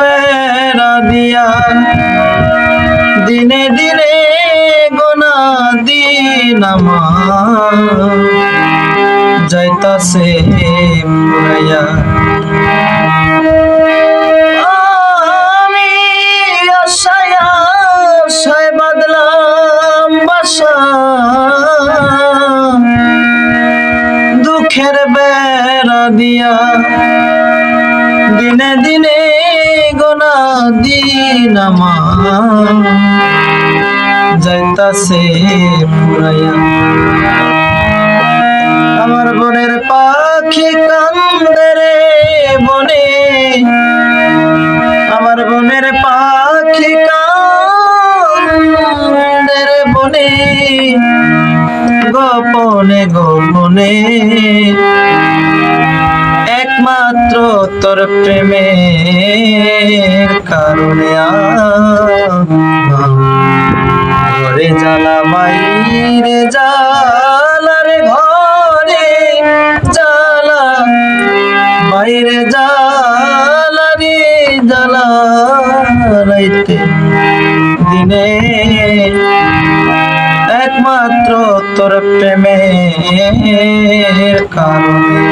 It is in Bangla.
বেড়া দিয়া দিনে দিনে গোনা দিন আমার। যাইতাছে মুরাইয়া দুঃখের বেড়া দিয়া দিনে দিনে দিন আমার। যাইতাছে আমার বনের পাখি কান্দে রে বনে। আমার বনের পাখি কান্দে রে বনে। গোপনে গোপনে তোর প্রেমের কারণে ঘরে জ্বালা বাইরে জ্বালার ঘরে, জ্বালা বাইরে জ্বালা রে রাইতে দিনে। একমাত্র তোর প্রেমের কারণে